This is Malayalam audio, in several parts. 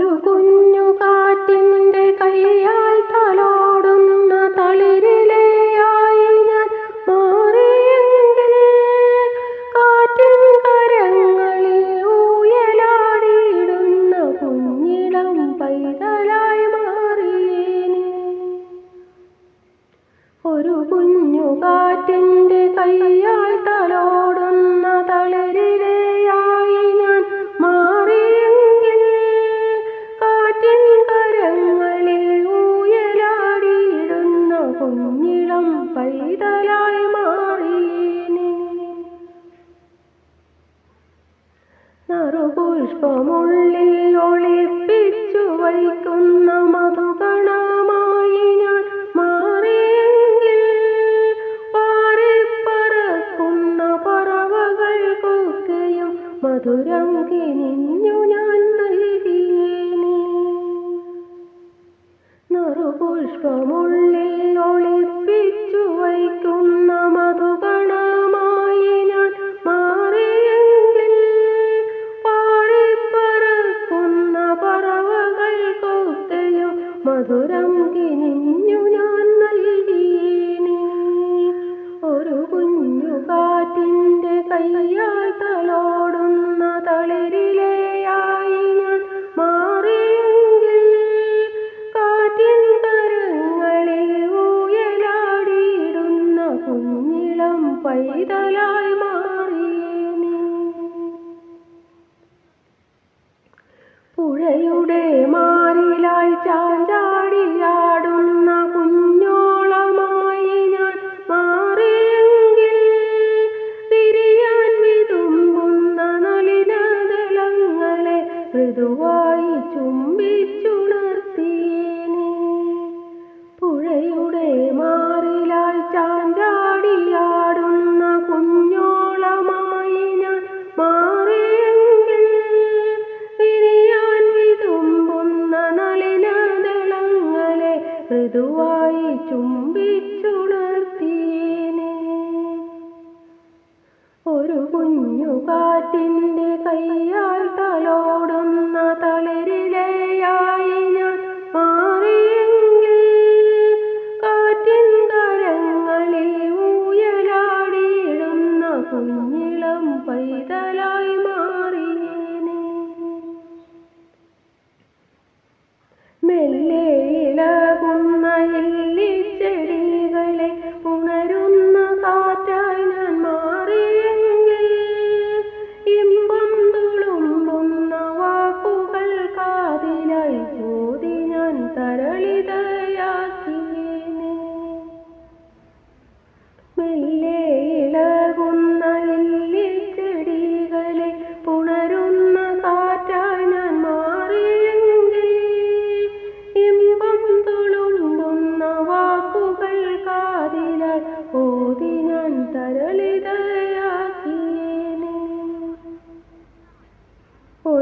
ഒരു കുഞ്ഞു കാറ്റിന്റെ കൈയാൽ തലോടുന്ന തളിരിലയായി ഞാൻ മാറിയെങ്കിൽ കാറ്റിൻ കരങ്ങളിൽ ഊയലാടിയിടുന്ന കുഞ്ഞിളം പൈതലായി മാറിയേനെ. ഒരു കുഞ്ഞു കാറ്റിന്റെ കൈയാൽ തലോടുന്ന തളിരിലയായി നറുപുഷ്പമുള്ളിൽ ഒളിപ്പിച്ചു വയ്ക്കുന്ന മധുഗണമായി ഞാൻ മാറിയെങ്കിൽ പാറിപ്പറക്കുന്ന പറവകൾക്കൊക്കെയും മധുരം കിനിഞ്ഞു ഞാൻ നൽകിയേനെ നറുപുഷ്പമുള്ളിൽ ഒളിപ്പിച്ചു വയ്ക്കുന്ന മധുകണമായി പുഴയുടെ മാറിലായി ചാഞ്ചാടിയാടുന്ന മൃദുവായി ചുംബിച്ചുണർത്തിയേനെ. ഒരു കുഞ്ഞു കാറ്റിന്റെ കയ്യാൽ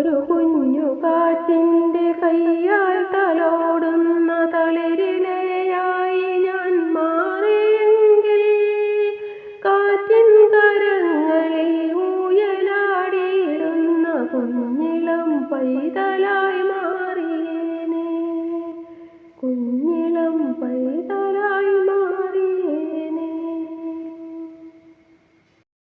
ഒരു കുഞ്ഞു കാറ്റിന്റെ കയ്യാൽ തലോടുന്ന തളിരിലയായി ഞാൻ മാറിയെങ്കിൽ കാറ്റിൻ കരങ്ങളിൽ ഊയലാടിയിടുന്ന കുഞ്ഞിളം പൈതലായി